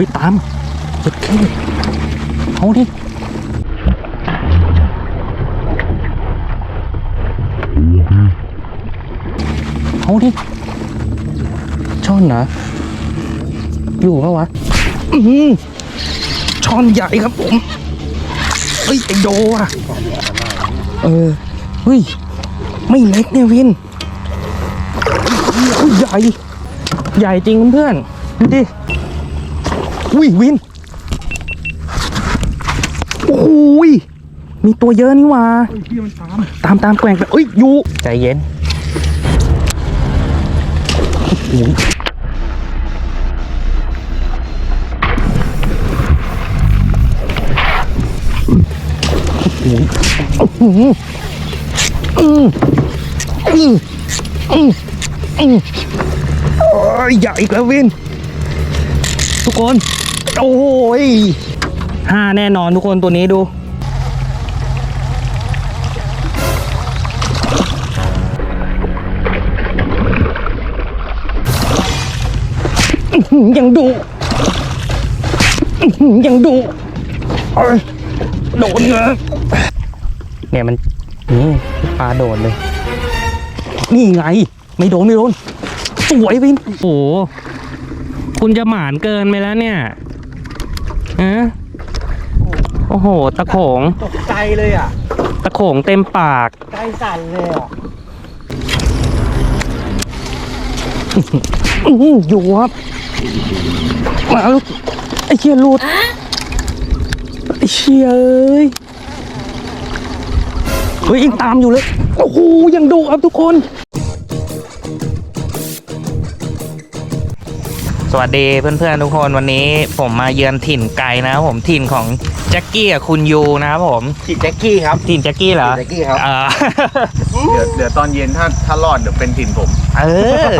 ฮ้ย ตามจ็ดเคเอาดิเอาดิช่อนเหรออยู่ปะวะอือหือช่อนใหญ่ครับผมเฮ้ยไอโดอะเออเฮ้ยไม่เล็กเนี่ยวินใหญ่ ใหญ่จริงเพื่อนดูดิ อุ้ยวินโอ้ยมีตัวเยอะนี่หว่าพี่มันตามตามตามแกว่งไปเอ้ยอยู่ใจเย็นโอ้ยโอ้โหอืมอืมอืมอืมโอ้ยใหญ่อีกแล้ววิน ทุกคน โอ้ยห้าแน่นอนทุกคนตัวนี้ดู ยังดุอื้อหือยังดุเอ้ยโดนเนอะเนี่ยมันนี่ปลาโดนเลย นี่ไง ไม่โดน ไม่โดน สวยวินโอ้โห คุณจะหมานเกินไปแล้วเนี่ย ฮะโอ้โห ตะโขง ตกใจเลยอะ ตะโขงเต็มปาก ใจสั่นเลยอะอื้อหืออยู่ครับมาลูกไอ้เชี่ยหลุดไอ้เชี่ยเอ้ยเฮ้ยยังตามอยู่เลย โอ้โหยังดุครับทุกคน สวัสดีเพื่อนๆทุกคนวันนี้ผมมาเยือนถิ่นไกลนะครับผมถิ่นของแจ็คกี้กับคุณยูนะครับผมขีดแจ็คกี้ครับ ถิ่นแจ็คกี้เหรอถิ่นแจ็คกี้ครับ เออ เดี๋ยวเดี๋ยวตอนเย็นถ้าถ้ารอดเดี๋ยวเป็นถิ่นผมเออ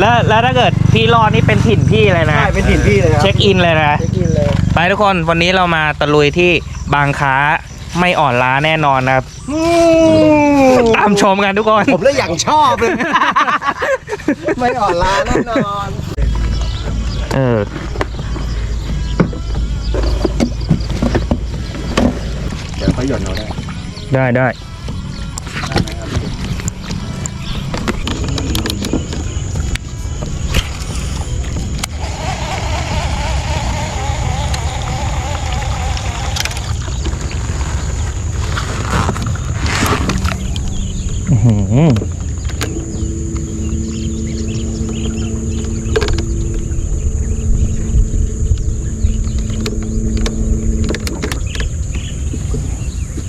แล้วแล้วถ้าเกิดพี่รอดนี่เป็นถิ่นพี่เลยนะ ใช่เป็นถิ่นพี่เลยครับเช็คอินเลยนะ เช็คอินเลย ไปทุกคนวันนี้เรามาตะลุยที่บางค้าไม่อ่อนล้าแน่นอนนะครับ ตามชมกันทุกคน ผมเลยอย่างชอบเลย ไม่อ่อนล้าแน่นอน เออ เดี๋ยวเขาหย่อนเราได้ได้ได้อื้อ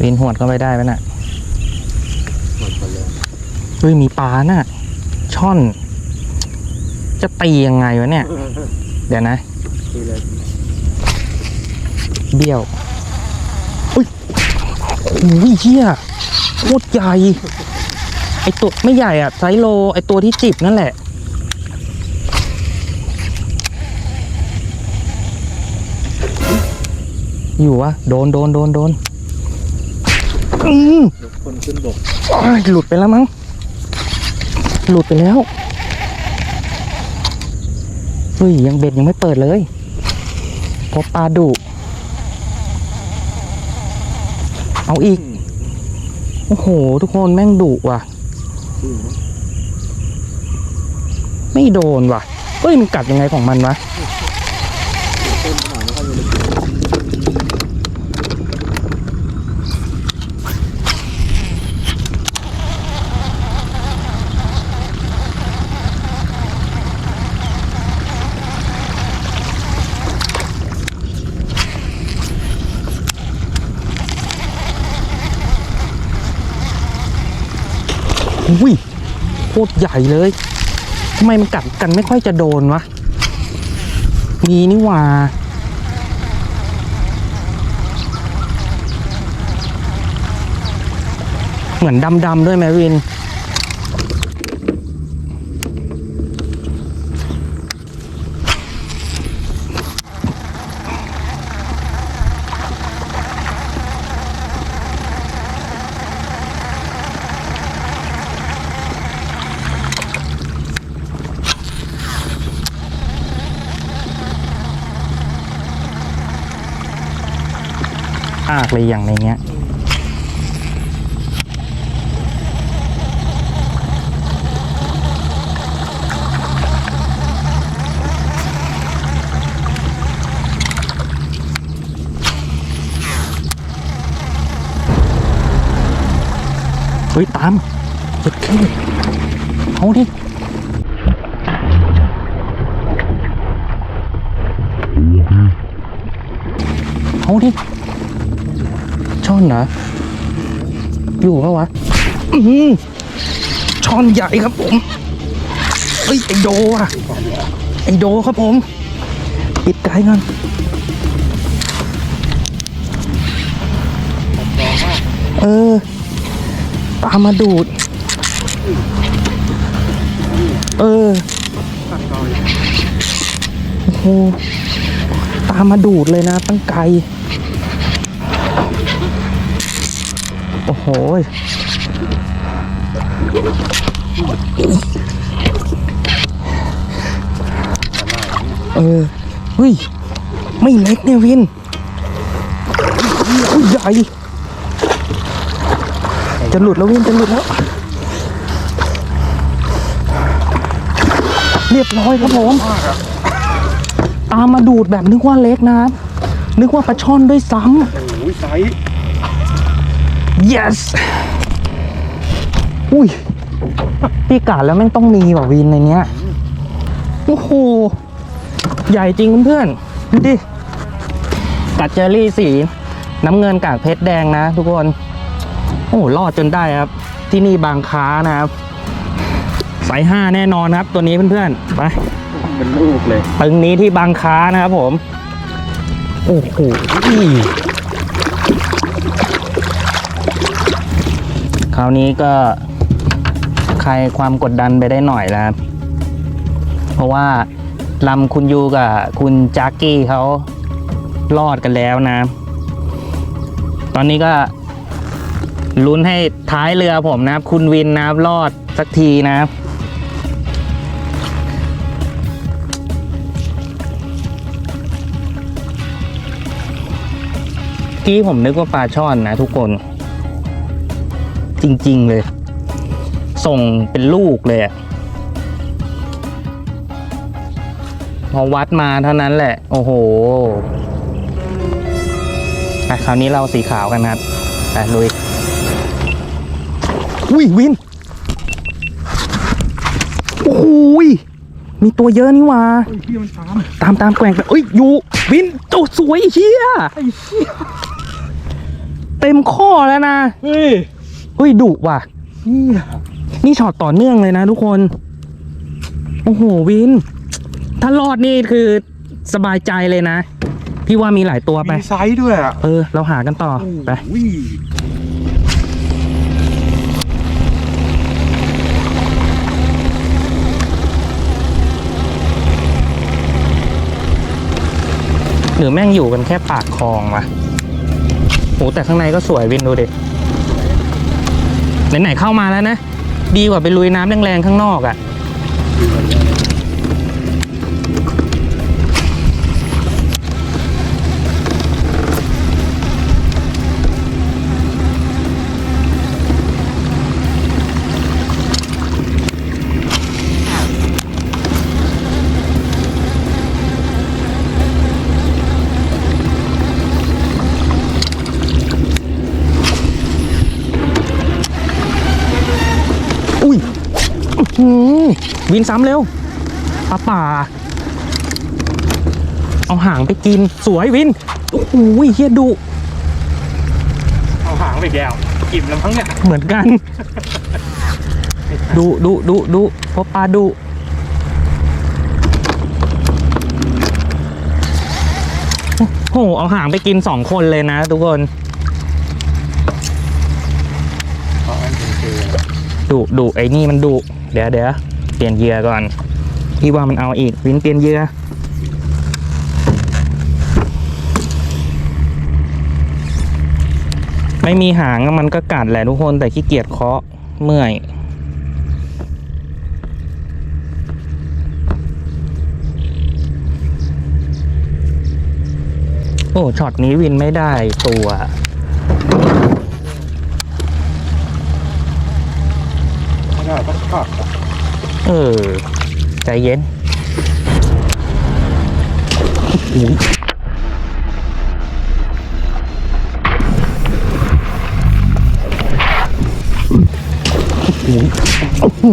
หือวินหวดก็ไม่ได้ไหมน่ะเฮ้ยมีปลาน่ะ ช่อน จะตียังไงวะเนี่ย เดี๋ยวนะดีเลยเบี้ยวอุ้ยโอ้ยเหี้ยโคตรใหญ่ไอตัวไม่ใหญ่อะไซส์โล ไอตัวที่จิบนั่นแหละอยู่วะโดนโดนโดนโดนอืม คนขึ้นบกอ้ายหลุดไปแล้วมั้ง หลุดไปแล้วเฮ้ยยังเบ็ดยังไม่เปิดเลยเพราะปลาดุ เอาอีก โอ้โห ทุกคนแม่งดุว่ะ ไม่โดนว่ะเฮ้ยมันกัดยังไงของมันวะ อุ้ยโคตรใหญ่เลยทำไมมันกัดกันไม่ค่อยจะโดนวะมีนี่ว่าเหมือนดำๆด้วยไหมวิน เลยอย่างในเนี้ย เฮ้ย ตามเจ็ดเคเอาดิเอาดิ อนนะอยู่ปะวะอือช่อนใหญ่ครับผมเฮ้ยไอโดอะไอโดครับผม ปิดไกลก่อนเออตามมาดูด เออโอ้โหตามมาดูดเลยนะตั้งไกล โอ้โหเออเฮ้ย ไม่เล็กเนี่ยวินใหญ่ จะหลุดแล้ววินจะหลุดแล้ว เรียบร้อยครับผม ตามมาดูดแบบนึกว่าเล็กนะครับ นึกว่าปลาช่อนด้วยซ้ำโอ้ยไซส์ yes อุ้ยพี่กาดแล้วแม่งต้องมีแบบวินในเนี้ยโอ้โหใหญ่จริงเพื่อนๆดูดิกัดเจอรี่สี น้ำเงินกากเพชรแดงนะทุกคน โอ้โหรอดจนได้ครับ ที่นี่บางค้านะครับสายห้าแน่นอนครับ ตัวนี้เพื่อนๆไปเป็นลูกเลยตึงนี้ที่บางค้านะครับผม โอ้โห คราวนี้ก็คลายความกดดันไปได้หน่อยแล้วครับเพราะว่าลำคุณยูกับคุณจักกี้เขารอดกันแล้วนะ ตอนนี้ก็ลุ้นให้ท้ายเรือผมนะครับ คุณวินนะครับรอดสักทีนะครับกี้ผมนึกว่าปลาช่อนนะทุกคน จริง ๆ เลย ส่งเป็นลูกเลยอะพอวัดมาเท่านั้นแหละ โอ้โหอะคราวนี้เราสีขาวกันครับไปลุยอุ้ยวินโอ้โหยมีตัวเยอะนี่หว่าเฮ้ยพี่มันตามตามตามแกว่งไปเอ้ยอยู่วินโอ้สวยเฮียไอ้เหี้ยเต็มข้อแล้วนะเฮ้ย เฮ้ยดุว่ะเหี้ยนี่ช็อตต่อเนื่องเลยนะทุกคน โอ้โหวิน ถ้ารอดนี่คือสบายใจเลยนะ พี่ว่ามีหลายตัวไป มีไซส์ด้วยอะ เออ เราหากันต่อ ไปโอ้ยหรือแม่งอยู่กันแค่ปากคลองวะโหแต่ข้างในก็สวยวินดูดิ ไหนๆเข้ามาแล้วนะ ดีกว่าไปลุยน้ำแรงๆข้างนอกอะ่ะ วินซ้ำเร็วปลาป่า เอาหางไปกินสวยวิน โอ้โหเฮียดุเอาหางไปแก้วอิ่มแล้วมั้งเนี่ยเหมือนกันดุดุดุดุเพราะปลาดุโอ้โห เอาหางไปกินสองคนเลยนะทุกคนเพราะอันเป็นคือดุดุไอ้นี่มันดุเดี๋ยวเดี๋ยว เปลี่ยนเยื่อก่อน พี่ว่ามันเอาอีกวินเปลี่ยนเยื่อไม่มีหางมันก็กัดแหละทุกคนแต่ขี้เกียจเคาะเมื่อยโอ้ช็อตนี้วินไม่ได้ตัว ไม่ได้ต้องขับ เออ ใจเย็นโอ้โหโอ้โห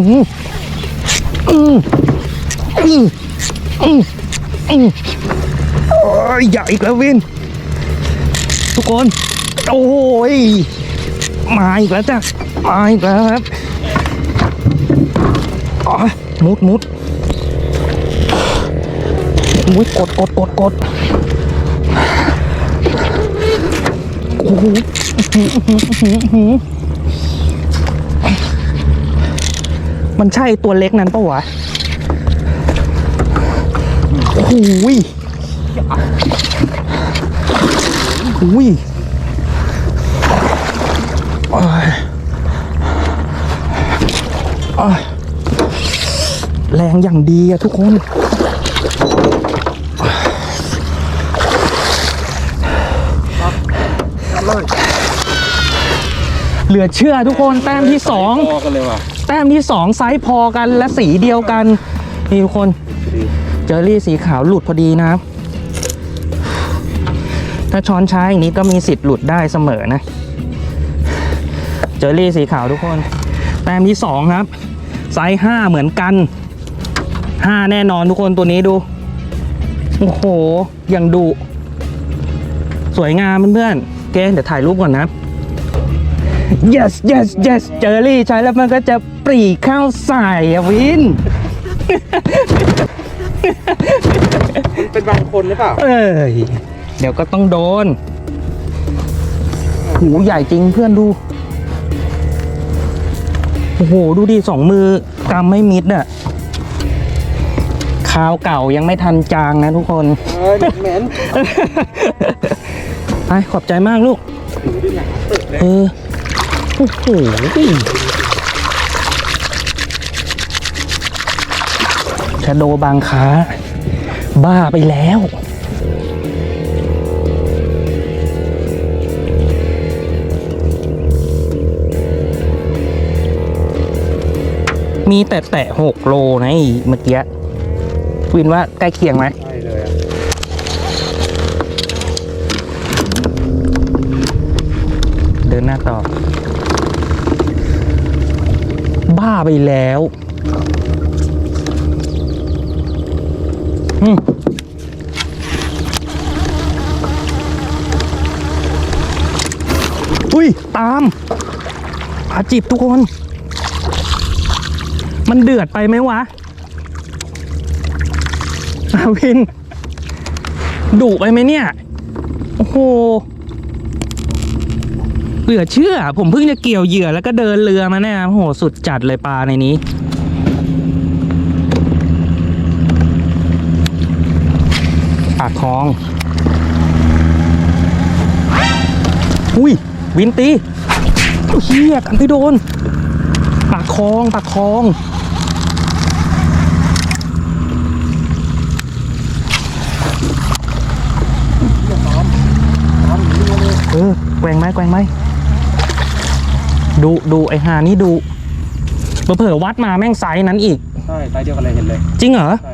อืมอืมอืมอืมโอ้ยใหญ่อีกแล้ววิน ทุกคน โอ้ย มาอีกแล้วจ้ะ มาอีกแล้วครับ มุดมุดมุดกดกดกดกดโอ้โหมันใช่ตัวเล็กนั้นปะวะโอ้โหยโอ้ยโอ้ยโอ้ย แรงอย่างดีอะทุกคน เหลือเชื่อทุกคนแต้มที่สองพอกันเลยว่ะแต้มที่สองไซส์พอกันและสีเดียวกัน นี่ทุกคน เจอรี่สีขาวหลุดพอดีนะครับ ถ้าช้อนใช้อย่างนี้ก็มีสิทธิ์หลุดได้เสมอนะ เจอรี่สีขาวทุกคน แต้มที่สองครับไซส์ห้าเหมือนกัน ห้าแน่นอนทุกคนตัวนี้ดู โอ้โห อย่างดุ สวยงามเพื่อนๆเกเดี๋ยวถ่ายรูปก่อนนะ yes yes yes เจอรี่ใช้แล้วมันก็จะปรีเข้าใส่อะวิน เป็นบางคนหรือเปล่า เอ้ย เดี๋ยวก็ต้องโดน หูใหญ่จริงเพื่อนดู โอ้โห ดูดิสองมือกำไม่มิดอะ คาวเก่ายังไม่ทันจางนะทุกคนเออเหม็นไปขอบใจมากลูกถือดิหนังตึกเลยเออ โอ้โหชะโดบางค้า บ้าไปแล้วมีแต่แตะหกโลนะไอ้เมื่อกี้ วินว่าใกล้เคียงไหมใช่เลยอะเดินหน้าต่อ บ้าไปแล้วอืมอุ้ย ตามอาจิบทุกคน มันเดือดไปไหมวะ อาวินดุไปไหมเนี่ย โอ้โหเหลือเชื่อ ผมเพิ่งจะเกี่ยวเหยื่อแล้วก็เดินเรือมาเนี่ยโอ้โหสุดจัดเลยปลาในนี้ ปากคลอง อุ้ย วินตีเฮียกันที่โดน ปากคลอง ปากคลอง เออ แกว่งไหมแกว่งไหมดูดูไอหานี่ดูเผลอๆวัดมาแม่งไซส์นั้นอีก ใช่ไซส์เดียวกันเลยเห็นเลย จริงเหรอ ใช่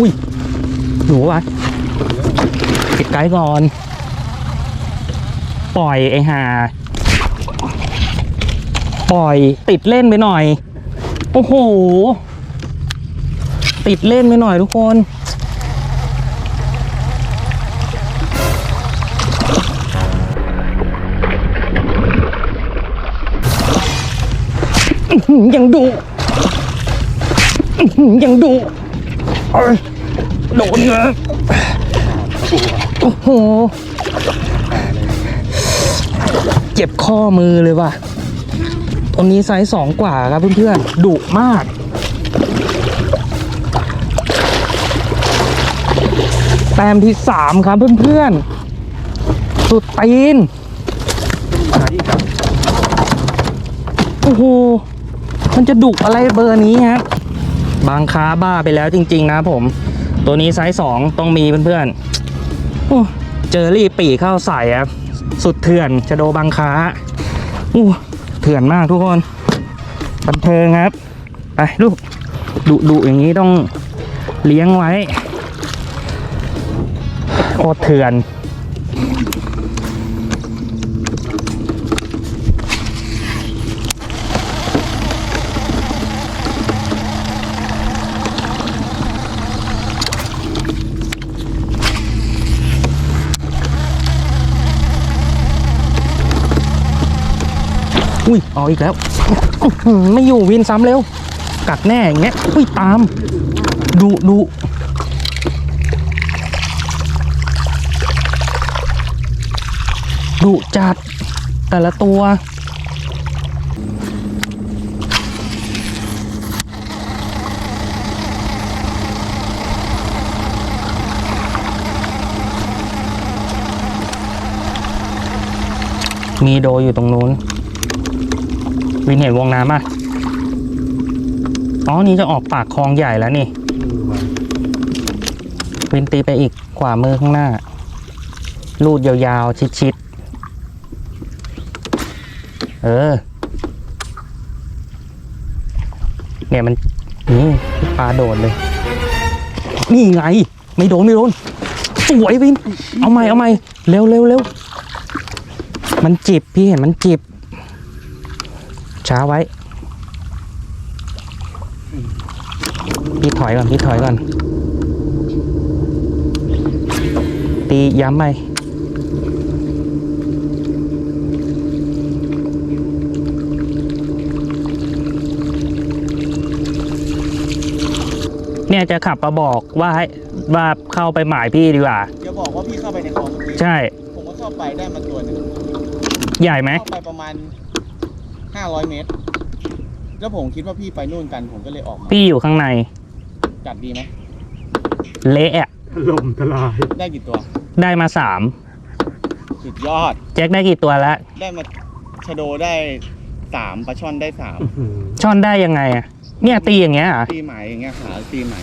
อุ้ย หนูวะปิดไกด์ก่อน ปล่อยไอห่าปล่อยติดเล่นไปหน่อย โอ้โห ติดเล่นไปหน่อยทุกคนยังดุยังดุเอ้ โดนเงือะโอ้โห เจ็บข้อมือเลยว่ะตัวนี้ไซส์สองกว่าครับเพื่อนๆดุมาก แต้มที่สามครับเพื่อนๆ สุดตีนโอ้โห มันจะดุอะไรเบอร์นี้ครับบางค้าบ้าไปแล้วจริง ๆ นะผม ตัวนี้ไซส์สองต้องมีเพื่อนๆเจอรี่ปีเข้าใส่ครับสุดเถื่อนชะโดบังค้าอู้เถื่อนมากทุกคนบันเทิงครับ ไปลูกดุดุอย่างนี้ต้องเลี้ยงไว้โอดเถื่อน อุ้ยเอาอีกแล้ว ไม่อยู่วินซ้ำเร็ว กัดแน่อย่างเงี้ย อุ้ยตามดุดุดุจัดแต่ละตัว มีโดอยู่ตรงนู้น วินเห็นวงน้ำอะอ๋อ นี่จะออกปากคลองใหญ่แล้วนี่ วินตีไปอีกขวามือข้างหน้า ลูดยาวๆ ชิดๆ เออ เนี่ยมัน นี่ปลาโดดเลย นี่ไง ไม่โดน ไม่โดน สวยวิน เอาใหม่ เอาใหม่ เร็วเร็วเร็วมันจิบ พี่เห็นมันจิบ ช้าไว้ พี่ถอยก่อน พี่ถอยก่อน ตีย้ำไปเนี่ยจะขับมาบอกว่าให้ว่าเข้าไปหมายพี่ดีกว่าอย่าบอกว่าพี่เข้าไปในคลองเมื่อกี้ใช่ ผมก็เข้าไปได้มาตัวหนึ่งใหญ่ไหม เข้าไปประมาณ 500เมตร แล้วผมคิดว่าพี่ไปนู่นกันผมก็เลยออกมาพี่อยู่ข้างใน จัดดีไหมเละอะลมทลาย ได้กี่ตัวได้มาสามสุดยอด แจ็คได้กี่ตัวแล้วได้มาชะโดได้สามปลาช่อนได้สามช่อนได้ยังไงอะเนี่ยตีอย่างเงี้ยเหรอตีไหมอย่างเงี้ยหาตีไหม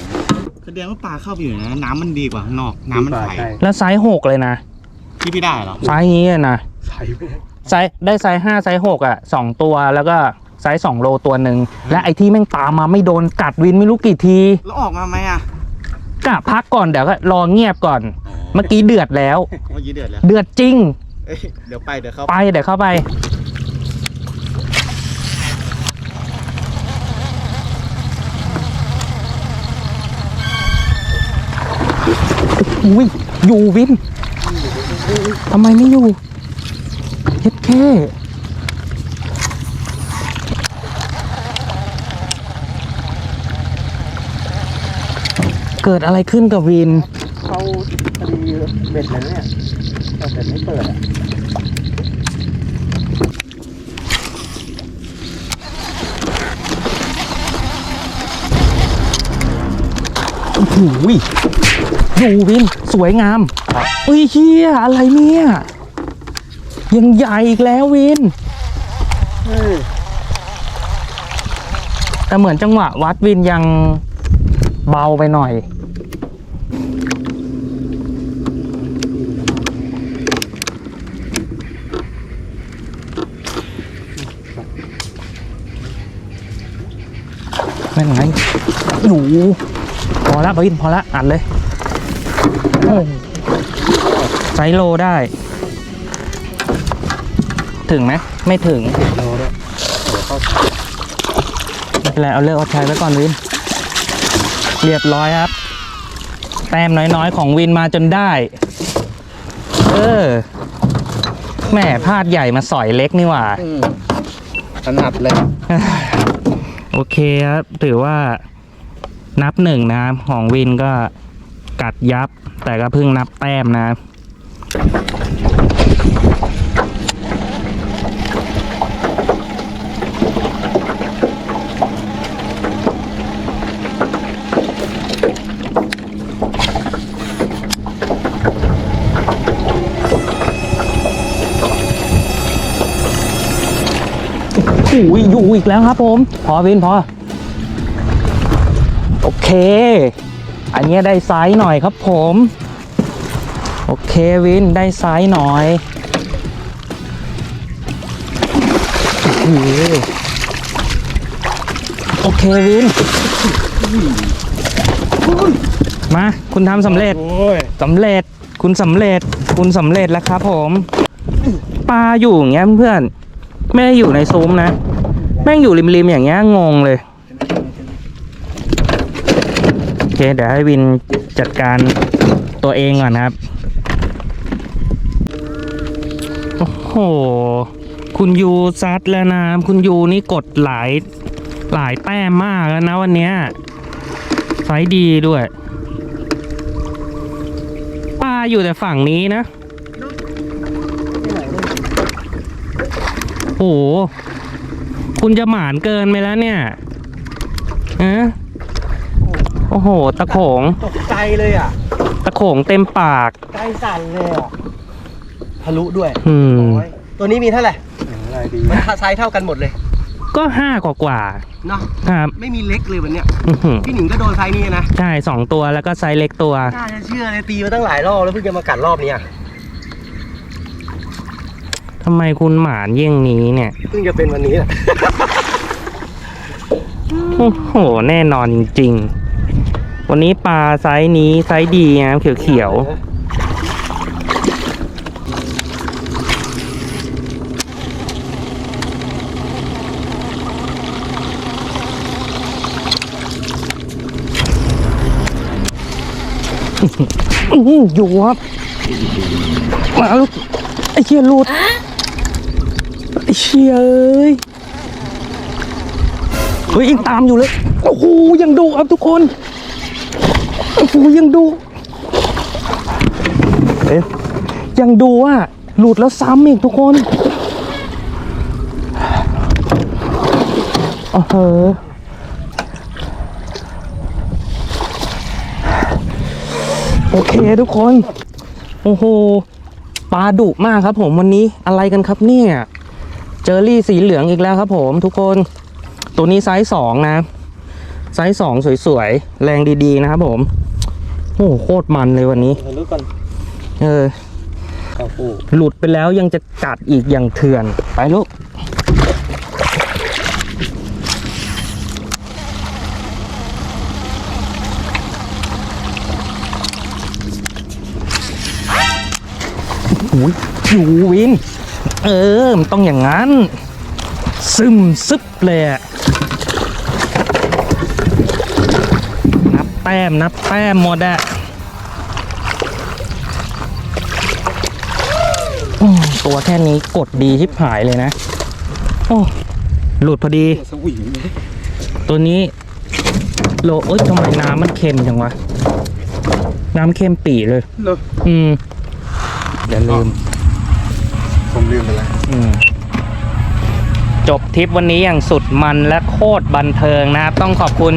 แสดงว่าปลาเข้าไปอยู่ในนะน้ำมันดีกว่าข้างนอกน้ำมันใสแล้วไซส์หกเลยนะที่พี่ได้เหรอไซส์นี้อะนะ ใส่ไซส์ได้ไซส์ห้าไซส์หกอะสองตัวแล้วก็ไซส์สองโลตัวหนึ่งและไอ้ที่แม่งตามมาไม่โดนกัดวินไม่รู้กี่ทีแล้วออกมาไหมอะกะพักก่อนเดี๋ยวก็รอเงียบก่อน เมื่อกี้เดือดแล้ว เมื่อกี้เดือดแล้ว เดือดจริง เอ้ยเดี๋ยวไปเดี๋ยวเข้าไปเดี๋ยวเข้าไป อุ้ยอยู่วินทำไมไม่อยู่เฮ็ ดแค่เกิดอะไรขึ้นกับวิน เขาพอดีเบ็ดเลยเนี่ยแต่เบ็ดไม่เปิดอะโอ้โหยดูวิน สวยงาม อุ้ยเชี่ยอะไรเนี่ย ยังใหญ่อีกแล้ววินแต่เหมือนจังหวะวัดวินยังเบาไปหน่อยนั่นไงหนูพอละวินพอละอัดเลยโอ้ไซโลได้ ถึงไหมไม่ถึงโลด้วยไม่เป็นไรเอาเลิกเอาใช้ไว้ก่อนวิน เรียบร้อยครับ แต้มน้อยๆ ของวินมาจนได้ เออแหม่พลาดใหญ่มาสอยเล็กนี่หว่าถนัดเลยโอเคครับ ถือว่านับหนึ่งนะครับ ของวินก็กัดยับ แต่ก็เพิ่งนับแต้มนะครับ อ้ยอยู่อีกแล้วครับผม พอวินพอ โอเค อันเนี้ยได้ไซส์หน่อยครับผม โอเควินได้ไซส์หน่อยโอ้โหโอเควิน มา คุณทำสำเร็จโอ้ยสำเร็จคุณสำเร็จคุณสำเร็จแล้วครับผมปลาอยู่อย่างเงี้ยเพื่อนๆไม่ได้อยู่ในซุ้มนะ แม่งอยู่ริมๆอย่างเงี้ยงงเลย โอเค เดี๋ยวให้วินจัดการตัวเองก่อนนะครับ โอ้โห คุณยูซัดแล้วนะ คุณยูนี่กดหลาย หลายแต้มมากแล้วนะวันเนี้ยไฟดีด้วยปลาอยู่แต่ฝั่งนี้นะ โอ้โห คุณจะหมานเกินไปแล้วเนี่ยฮะโอ้โห ตะโขง ตกใจเลยอะ ตะโขงเต็มปาก ใจสั่นเลยอะ ทะลุด้วยอืม โอ้ยตัวนี้มีเท่าไหร่ อะไรดีมันไซส์เท่ากันหมดเลยก็ห้ากว่ากว่าเนาะ ๆครับ ไม่มีเล็กเลยวันเนี้ย อื้อหือพี่หนิงก็โดนไซส์นี้นะ ใช่สองตัวแล้วก็ไซส์เล็กตัว น่าจะเชื่อเลยตีมาตั้งหลายรอบแล้วเพิ่งจะมากัดรอบเนี้ย ทำไมคุณหมานเยี่ยงนี้เนี่ย เพิ่งจะเป็นวันนี้แหละ โอ้โห แน่นอนจริงๆ วันนี้ปลาไซส์นี้ไซส์ดีนะเขียวๆอื้อหืออยู่ครับ มาลูกไอ้เชี่ยหลุดไอ้ เชียเอ้ยเฮ้ยยังตามอยู่เลย โอ้โหยังดุครับทุกคน โอ้โหยังดุเอ๊ะยังดูอะหลุดแล้วซ้ำอีกทุกคนโอ้โหโอเคทุกคน โอ้โหปลาดุมากครับผมวันนี้อะไรกันครับเนี่ย เจอรี่สีเหลืองอีกแล้วครับผมทุกคน ตัวนี้ไซส์สองนะ ไซส์สองสวยๆ แรงดีๆนะครับผม โอ้โหโคตรมันเลยวันนี้ทะลุก่อน เออเข้าปูหลุดไปแล้วยังจะกัดอีกอย่างเถื่อน ไปลูก อุ้ยอยู่วิน เออ มันต้องอย่างนั้น ซึมซึบเลยอะนับแต้มนับแต้มหมดอะอืมตัวแค่นี้กดดีชิบหายเลยนะ โอ้หลุดพอดีสวิงเลยตัวนี้ โลเอ้ยทำไมน้ำมันเค็มจังวะ น้ำเค็มปีเลยเลยอืม อย่าลืม ผมลืมไปแล้วอืมจบทริปวันนี้อย่างสุดมันและโคตรบันเทิงนะครับ ต้องขอบคุณ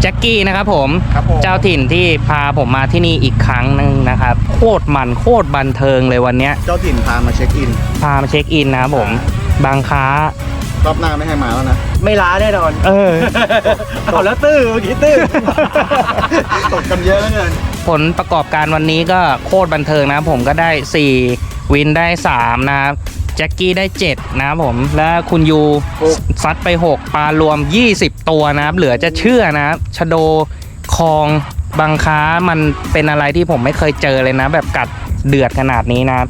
แจ็คกี้นะครับผม ครับผม เจ้าถิ่นที่พาผมมาที่นี่อีกครั้งหนึงนะครับ โคตรมันโคตรบันเทิงเลยวันเนี้ย เจ้าถิ่นพามาเช็คอิน พามาเช็คอินนะครับผม บางค้ารอบหน้าไม่ให้มาแล้วนะ ไม่ล้าแน่นอน เออ เอาแล้วตื้อเมื่อกี้ตื้อ ตกกันเยอะแล้วเกิน ผลประกอบการวันนี้ก็โคตรบันเทิงนะผมก็ได้ 4 วินได้ 3 นะครับแจ็คกี้ได้ 7 นะครับผม และคุณยูซัดไป 6 ปลารวม 20 ตัวนะครับ เหลือจะเชื่อนะครับชะโดคองบางค้ามันเป็นอะไรที่ผมไม่เคยเจอเลยนะ แบบกัดเดือดขนาดนี้นะครับ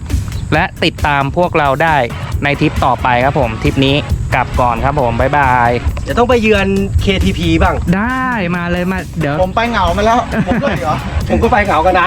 และติดตามพวกเราได้ในทริปต่อไปครับผมทริปนี้กลับก่อนครับผมบ๊ายบาย เดี๋ยวต้องไปเยือน KTP บ้าง ได้มาเลยมาเดี๋ยว ผมไปเหงามาแล้ว ผมก็เหรอ ผมก็ไปเหงากันนะ